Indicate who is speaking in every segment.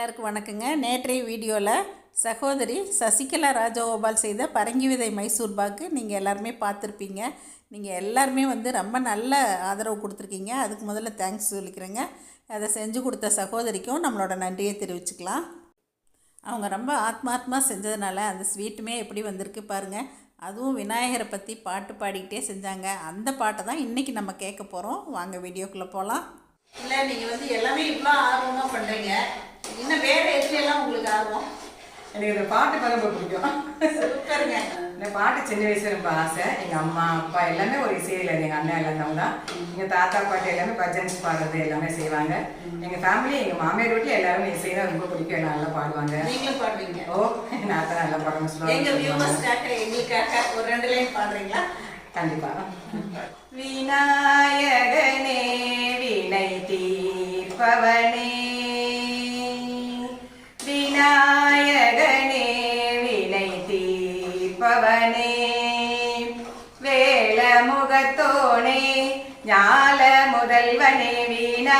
Speaker 1: எல்லாருக்கும் வணக்கங்க. நேற்றைய வீடியோவில் சகோதரி சசிகலா ராஜகோபால் செய்த பரங்கி விதை மைசூர் பாக்கு நீங்கள் எல்லாருமே பார்த்துருப்பீங்க. நீங்கள் எல்லாருமே வந்து ரொம்ப நல்ல ஆதரவு கொடுத்துருக்கீங்க. அதுக்கு முதல்ல தேங்க்ஸ் சொல்லிக்கிறேங்க. அதை செஞ்சு கொடுத்த சகோதரிக்கும் நம்மளோட நன்றியை தெரிவிச்சுக்கலாம். அவங்க ரொம்ப ஆத்மாத்மா செஞ்சதுனால அந்த ஸ்வீட்டுமே எப்படி வந்திருக்கு பாருங்கள் அதுவும் விநாயகரை பற்றி பாட்டு பாடிக்கிட்டே செஞ்சாங்க. அந்த பாட்டை தான் இன்றைக்கி நம்ம கேட்க போகிறோம் வாங்க வீடியோக்குள்ளே போகலாம் இல்லை நீங்கள் வந்து எல்லாமே இவ்வளோ ஆர்வமாக பண்ணுறீங்க இன்னும் வேறு எப்படியெல்லாம் உங்களுக்கு ஆர்வம்?
Speaker 2: எனக்கு இந்த பாட்டு பாட ரொம்ப பிடிக்கும்.
Speaker 1: சூப்பருங்க.
Speaker 2: இந்த பாட்டு சின்ன வயசுல ரொம்ப ஆசை. எங்க அம்மா அப்பா எல்லாமே ஒரு இசையில எங்க அண்ணன் எல்லாம் தான். எங்க தாத்தா பாட்டு எல்லாமே பஜன்ஸ் பாடுறது எல்லாமே செய்வாங்க. எங்க ஃபேமிலி எங்க மாமியார் வீட்டுல எல்லாருமே இசைனா ரொம்ப பிடிக்கும். எல்லாம் நல்லா பாடுவாங்க.
Speaker 1: நீங்களும் பாடுவீங்க.
Speaker 2: ஓ நான் தான் நல்லா
Speaker 1: எங்கள்
Speaker 2: சொல்லுவாங்க.
Speaker 1: வியூவர்ஸ்க்காக எங்களுக்காக ஒரு ரெண்டு லைன் பாடுறீங்களா?
Speaker 2: கண்டிப்பா. விநாயகனே தீர்ப்பவனே வேளமுகத்தோனே ஞால முதல்வனே வீணா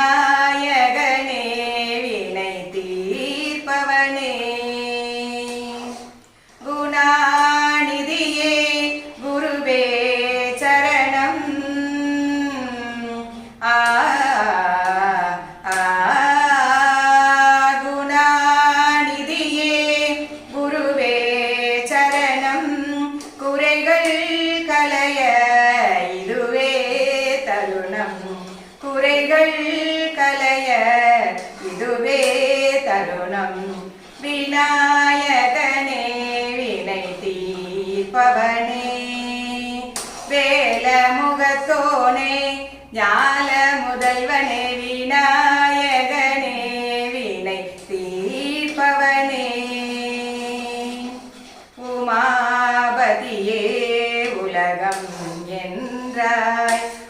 Speaker 2: குறைகள் கலைய இதுவே தருணம். விநாயகனே வினை தீர்ப்பவனே. வேல முகத்தோனே ஞால முதல்வனே விநாயகனே வினை தீர்ப்பவனே. உமாபதியே உலகம் என்றாய்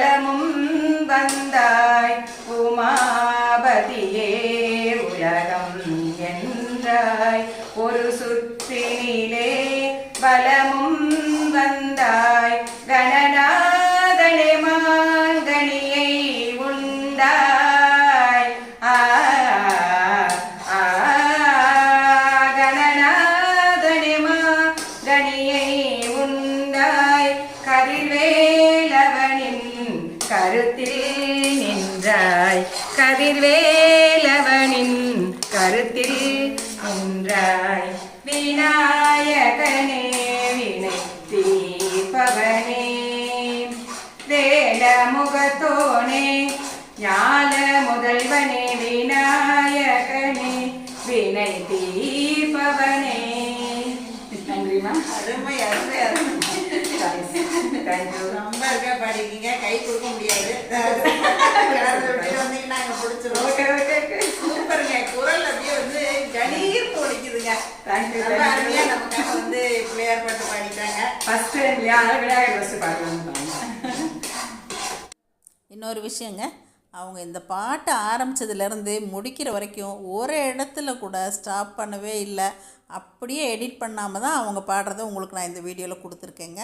Speaker 2: வளமும் வந்தாய். உமாபதியே உலகம் என்றாய். ஒரு சுற்றினிலே வளமும் வந்தாய். கணநாதனே மாங்கனியை உண்டாய். ஆ கணநாதனே மாங்கனியை உண்டாய். கதிர்வேலவனின் கருத்தில் நின்றாய். கதிர்வேலவனின் கருத்தில் நின்றாய். விநாயகனே வினை தீபவனே. வேல முகத்தோனே ஞால முதல்வனே விநாயகனே. வினை தீபவனே. நன்றி மேம்
Speaker 1: அருமை அருமை அருமை.
Speaker 2: தேங்க்யூ
Speaker 1: ரொம்ப இருக்கா பாடிருக்கீங்க கை கொடுக்க முடியாது. வந்தீங்கன்னா
Speaker 2: ஓகே ஓகே
Speaker 1: சூப்பருங்க. குரல் அப்படியே வந்து கணீர் ஒழிக்குதுங்க ரொம்ப நமக்காக வந்து பிள்ளையார் பாட்டு பாடிட்டாங்க.
Speaker 2: ஃபர்ஸ்ட் இல்லையா? அதனால விநாயகர் ஃபர்ஸ்ட் பாடுவாங்க
Speaker 1: இன்னொரு விஷயங்க. அவங்க இந்த பாட்டை ஆரம்பித்ததுலேருந்து முடிக்கிற வரைக்கும் ஒரு இடத்துல கூட ஸ்டாப் பண்ணவே இல்லை. அப்படியே எடிட் பண்ணாமல் தான் அவங்க பாடுறத உங்களுக்கு நான் இந்த வீடியோவில் கொடுத்துருக்கேங்க.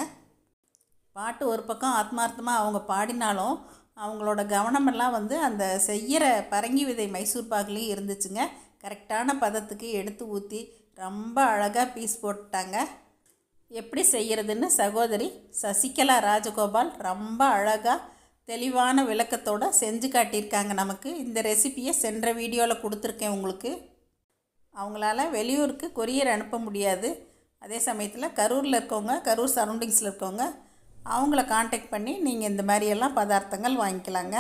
Speaker 1: பாட்டு ஒரு பக்கம் ஆத்மார்த்தமாக அவங்க பாடினாலும் அவங்களோட கவனமெல்லாம் வந்து அந்த செய்கிற பரங்கி விதை மைசூர் பாக்குலேயும் இருந்துச்சுங்க. கரெக்டான பதத்துக்கு எடுத்து ஊற்றி ரொம்ப அழகாக பீஸ் போட்டுட்டாங்க எப்படி செய்கிறதுன்னு சகோதரி சசிகலா ராஜகோபால் ரொம்ப அழகாக தெளிவான விளக்கத்தோடு செஞ்சு காட்டியிருக்காங்க நமக்கு. இந்த ரெசிபியை சென்ற வீடியோவில் கொடுத்துருக்கேன் உங்களுக்கு. அவங்களால வெளியூருக்கு கொரியர் அனுப்ப முடியாது. அதே சமயத்தில் கரூரில் இருக்கவங்க கரூர் சரௌண்டிங்ஸில் இருக்கவங்க அவங்கள காண்டாக்ட் பண்ணி நீங்கள் இந்த மாதிரியெல்லாம் பதார்த்தங்கள் வாங்கிக்கலாங்க.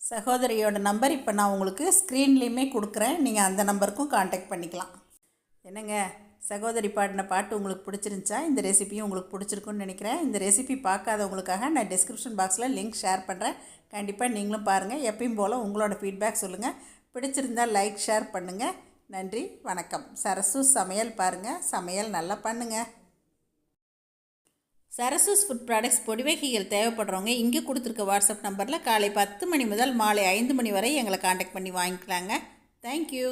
Speaker 1: சகோதரியோட நம்பர் இப்போ நான் உங்களுக்கு ஸ்க்ரீன்லேயுமே கொடுக்குறேன். நீங்கள் அந்த நம்பருக்கும் காண்டாக்ட் பண்ணிக்கலாம். என்னங்க? சகோதரி பாடின பாட்டு உங்களுக்கு பிடிச்சிருந்துச்சா? இந்த ரெசிபியும் உங்களுக்கு பிடிச்சிருக்குன்னு நினைக்கிறேன். இந்த ரெசிபி பார்க்காதவங்களுக்காக நான் டிஸ்கிரிப்ஷன் பாக்ஸில் லிங்க் ஷேர் பண்ணுறேன் கண்டிப்பாக நீங்களும் பாருங்கள் எப்பயும் போல் உங்களோட ஃபீட்பேக் சொல்லுங்கள் பிடிச்சிருந்தால் லைக் ஷேர் பண்ணுங்கள் நன்றி வணக்கம். சரசு சமையல் பாருங்கள் சமையல் நல்லா பண்ணுங்கள் சரசஸ் ஃபுட் ப்ராடக்ட்ஸ் பொடி வகைகள் தேவைப்படுறவங்க இங்கே கொடுத்துருக்க வாட்ஸ்அப் நம்பரில் காலை பத்து மணி முதல் மாலை ஐந்து மணி வரை எங்களை காண்டாக்ட் பண்ணி வாங்கிக்கலாங்க. தேங்க்யூ